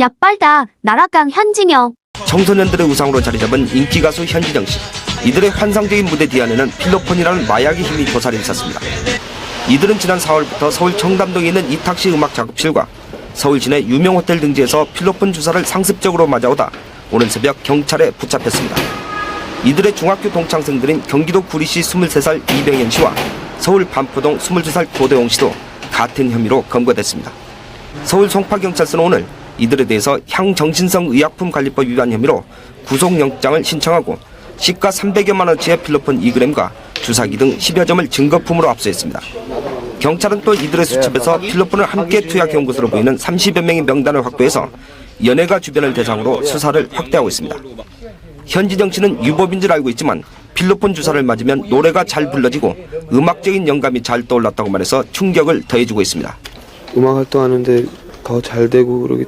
야 빨다 나라강 현진영 청소년들의 우상으로 자리 잡은 인기 가수 현진영 씨. 이들의 환상적인 무대 뒤 안에는 필로폰이라는 마약의 힘이 고사리 있었습니다. 이들은 지난 4월부터 서울 청담동에 있는 이탁시 음악 작업실과 서울 시내 유명 호텔 등지에서 필로폰 주사를 상습적으로 맞아오다 오늘 새벽 경찰에 붙잡혔습니다. 이들의 중학교 동창생들인 경기도 구리시 23살 이병현 씨와 서울 반포동 22살 고대용 씨도 같은 혐의로 검거됐습니다. 서울 송파경찰서는 오늘 이들에 대해서 향정신성 의약품 관리법 위반 혐의로 구속영장을 신청하고 시가 300여만 원치의 필로폰 2g과 주사기 등 10여 점을 증거품으로 압수했습니다. 경찰은 또 이들의 수첩에서 필로폰을 함께 투약해온 것으로 보이는 30여 명의 명단을 확보해서 연예가 주변을 대상으로 수사를 확대하고 있습니다. 현진영 씨는 유법인 줄 알고 있지만 필로폰 주사를 맞으면 노래가 잘 불러지고 음악적인 영감이 잘 떠올랐다고 말해서 충격을 더해주고 있습니다. 음악 활동하는데 더 잘 되고 그러기